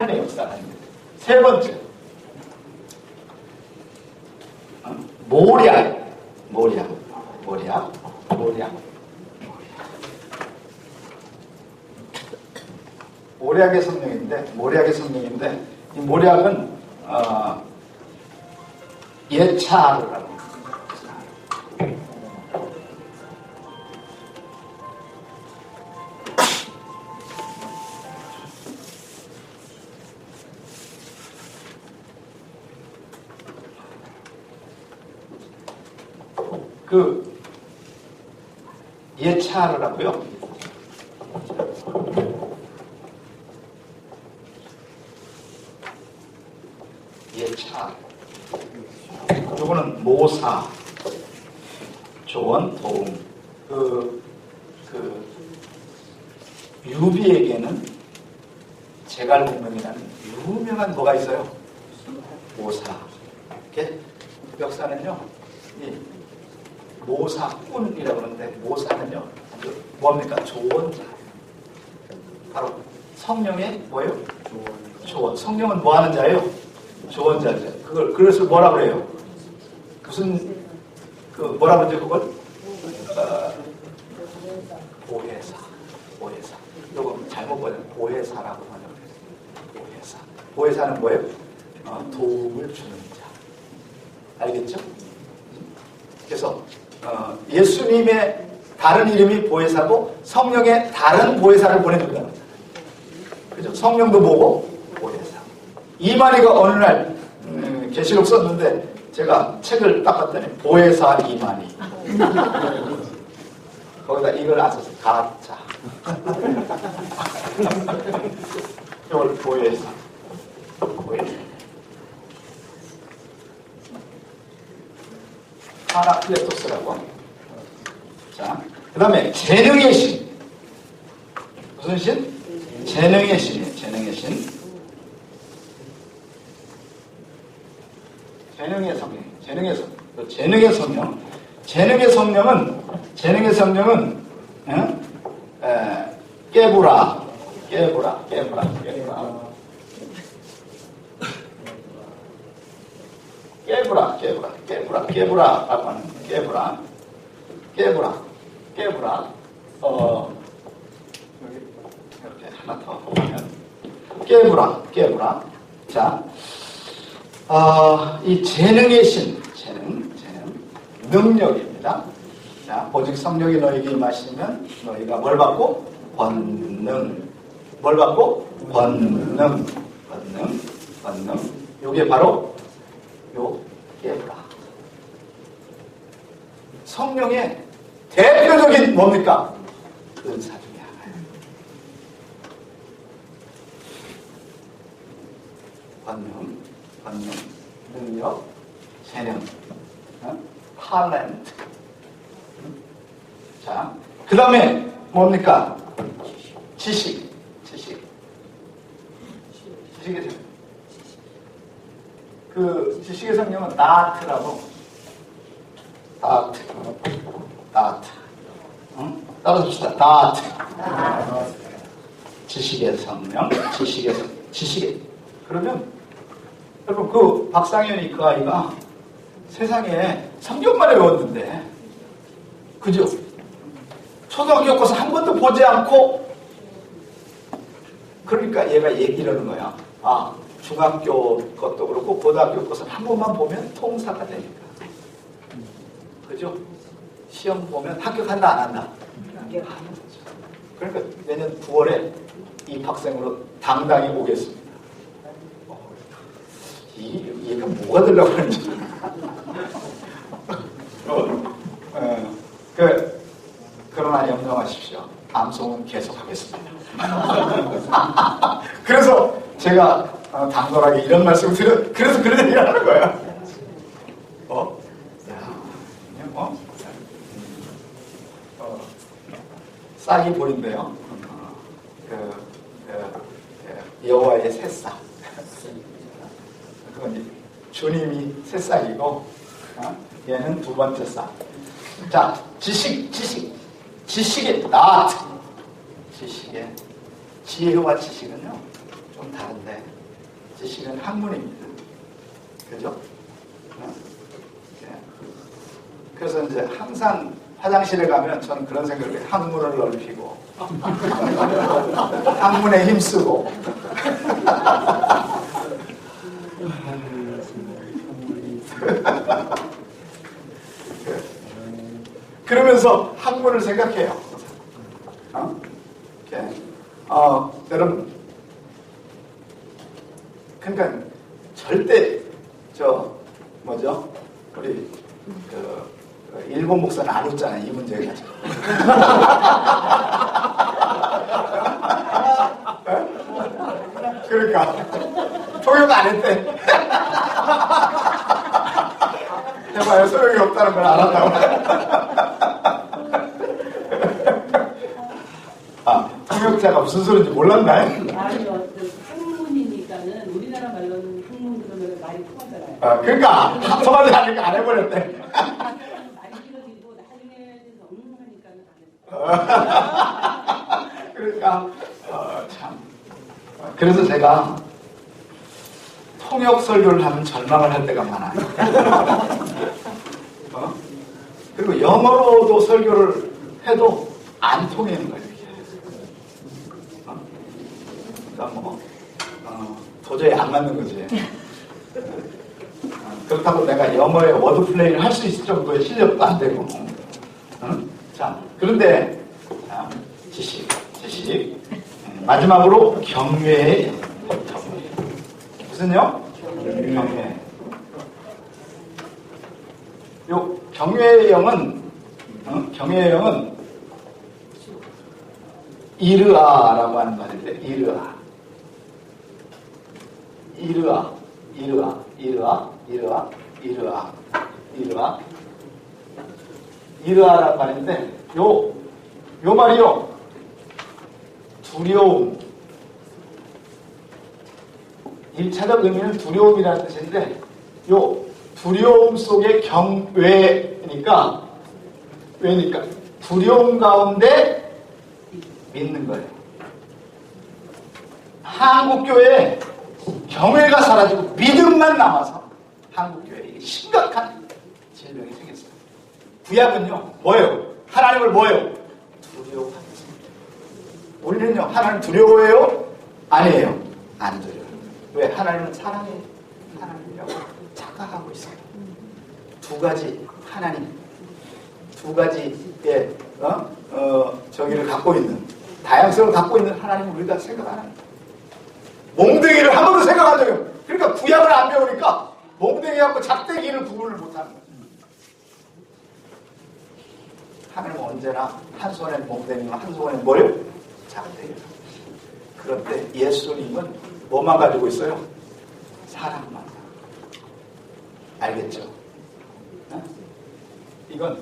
하나의 역사가 있습니다. 세 번째, 어, 모략, 모략, 모략, 모략, 모략의 성령인데, 모략의 성령인데, 이 모략은 어, 예차를 하는 예차를 하고요. 예차. 요거는 모사, 조언, 도움. 그, 그, 유비에게는 제갈공명이라는 유명한 뭐가 있어요? 모사. 이렇게 역사는요, 이 모사꾼이라고 하는데 모사는요 뭡니까 좋은 자 바로 성령의 뭐예요? 조언 성령은 뭐 하는 자예요? 좋은 자죠 그걸 그래서 뭐라 그래요? 무슨 그 뭐라 그러죠 그걸? 어, 보혜사 보혜사 요거 잘못 보면 보혜사라고 거예요 보혜사 보혜사는 뭐예요? 어, 도움을 주는 자 알겠죠? 그래서 어, 예수님의 다른 이름이 보혜사고 성령의 다른 보혜사를 보내준다는 거죠. 그죠? 성령도 보고 보혜사. 이만희가 어느 날 음, 계시록 썼는데 제가 책을 딱 봤더니 보혜사 이만희. 거기다 이걸 안 썼어요. 가짜. 이걸. 보혜사. 파라클레토스라고. 자, 그 다음에 재능의 신. 무슨 신? 재능의 신이에요. 재능의 신. 재능의 성령. 재능의 성령. 그 재능의 성령. 재능의 성령은, 재능의 성령은, 응? 에, 깨부라. 깨부라. 깨부라. 깨부라. 깨부라, 깨부라, 깨부라, 깨부라 라고 하는 거예요. 깨부라, 깨부라, 깨부라. 어, 이렇게 하나 더 보면 깨부라, 깨부라. 자, 어, 이 재능의 신, 재능, 재능, 능력입니다. 자, 오직 성령이 너에게 임하시면 너희가 뭘 받고? 권능. 뭘 받고? 권능. 권능. 권능. 요게 바로 요 깨우라. 성령의 대표적인 뭡니까? 은사 중에 하나예요. 권능, 권능, 능력, 재능, 어? 탤런트. 자, 그 다음에 뭡니까? 지식, 지식. 지식의 재능. 그 지식의 성령은 나트라고 나트 나트 응? 따라서 봅시다 나트 지식의 성령 지식의 성 지식의 그러면 여러분 그 박상현이 그 아이가 세상에 성경만 외웠는데 그죠? 초등학교 가서 한 번도 보지 않고 그러니까 얘가 얘기를 하는 거야 아 중학교 것도 그렇고 고등학교 것은 한 번만 보면 통사가 되니까. 그죠? 시험 보면 합격한다 안 한다? 합격하는 거죠. 그러니까 내년 9월에 입학생으로 당당히 오겠습니다. 어, 이, 얘가 뭐가 되려고 하는지. 어, 어, 그, 그러나 염려하십시오. 암송은 계속하겠습니다. 그래서 제가 어, 당돌하게 이런 말씀을 드려, 그래서 그런 얘기를 하는 거야. 어? 야, 그냥 어? 어, 싹이 보인대요. 어, 그, 그, 그, 여호와의 새싹. 그건 주님이 새싹이고, 어? 얘는 두 번째 싹. 자, 지식, 지식. 지식의 낫. 지식의 지혜와 지식은요, 좀 다른데 지식은 학문입니다. 그죠? 어? 예. 그래서 이제 항상 화장실에 가면 저는 그런 생각을 해요. 학문을 넓히고 학문에 힘쓰고 그러면서 학문을 생각해요. 어? 이렇게. 어, 여러분 그러니까 절대 저 뭐죠? 우리 그 일본 목사는 안 웃잖아요. 이 문제에 가지고. 그러니까 통역 안 했대. 해봐요. 소용이 없다는 걸 알았다고. 아, 통역자가 무슨 소리인지 몰랐나요? 아니요, 그 학문이니까는 우리나라 말로는 학문 그러면 말이 통하잖아요. 아, 그러니까 않으니까 안 해버렸대. 말이 길어지고 나중에 너무 하니까는 안 했어요. 그러니까 어, 참 그래서 제가 통역 설교를 하면 절망을 할 때가 많아요. 어? 그리고 영어로도 설교를 해도 안 통하는 거예요. 어? 그러니까 뭐 어, 도저히 안 맞는 거지. 어, 그렇다고 내가 영어에 워드 플레이를 할 수 있을 정도의 실력도 안 되고. 응? 자, 그런데 자, 지식, 지식. 음, 마지막으로 경외의 영. 경외. 무슨요? 경외. 요 경외의 영은 어? 경외의 영은 이르아라고 하는 말인데 이르아. 이르아, 이르아, 이르아, 이르아, 이르아, 이르아. 이르아라는 말인데 요, 요 말이요. 두려움. 1차적 의미는 두려움이라는 뜻인데 요 두려움 속의 경외니까 왜니까 두려움 가운데 믿는 거예요. 한국교회에 경외가 사라지고 믿음만 남아서 한국교회에 심각한 질병이 생겼어요. 구약은요, 뭐예요? 하나님을 뭐예요? 두려워하겠습니다. 우리는요, 하나님 두려워해요? 아니에요. 안 두려워요. 왜? 하나님은 사랑해요. 하나님이요. 착각하고 있어요. 두 가지 하나님, 두 가지의 어? 어, 저기를 갖고 있는 다양성을 갖고 있는 하나님을 우리가 생각 안 합니다. 몽둥이를 한 번도 생각 안 해요. 그러니까 구약을 안 배우니까 몽둥이하고 작대기를 구분을 못하는 거예요. 하나님은 언제나 한 손에 몽둥이와 한 손에 뭐요? 작대기. 그런데 예수님은 뭐만 가지고 있어요? 사랑만. 알겠죠? 어? 이건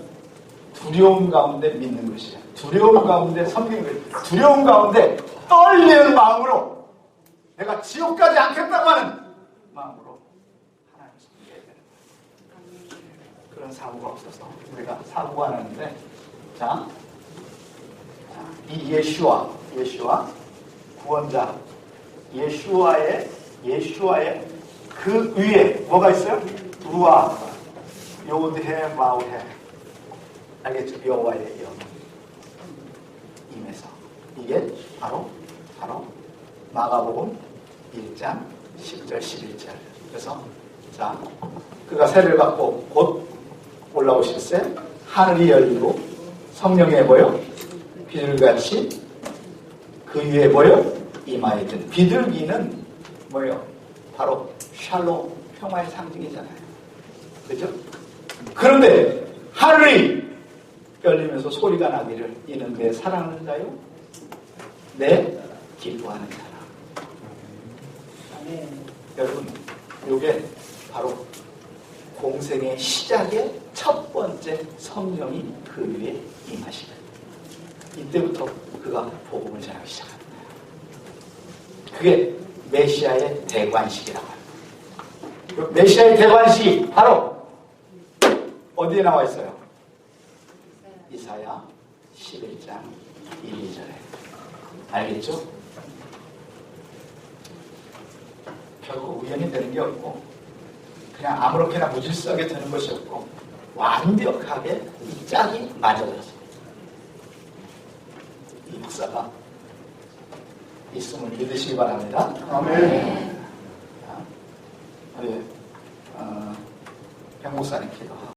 두려움 가운데 믿는 것이야. 두려움 가운데 섬기는 것이야. 두려움 가운데 떨리는 마음으로 내가 지옥 가지 않겠다고 하는 마음으로 하나님을 섬겨야 되는 거야. 그런 사고가 없어서 우리가 사고가 나는데 자, 자, 이 예슈아, 예슈아 구원자. 예슈아의 예슈아의 그 위에 뭐가 있어요? 루아 요드해 마우해. 알겠죠? 여호와의 영. 임해서. 이게 바로 바로 마가복음 1장 10절 11절. 그래서 자 그가 세를 받고 곧 올라오실세 하늘이 열리고 성령의 뭐요? 비둘같이 그 위에 뭐요? 이마에든 비둘기는 뭐요? 바로 샬롬 평화의 상징이잖아요. 그죠? 그런데 하늘이 열리면서 소리가 나기를 이는 내 사랑하는 자요? 내 기뻐하는. 네. 여러분, 이게 바로 공생의 시작의 첫 번째 성령이 그 위에 임하시다. 이때부터 그가 복음을 전하기 시작합니다. 그게 메시아의 대관식이라고 합니다. 그 메시아의 대관식이 바로 어디에 나와 있어요? 이사야 11장 1, 2절에. 알겠죠? 결코 우연히 되는 게 없고 그냥 아무렇게나 무질서하게 되는 것이 없고 완벽하게 이 짝이 맞아졌습니다. 이 역사가 있음을 믿으시기 바랍니다. 아멘. 자, 우리 어, 병 목사님 기도하시죠.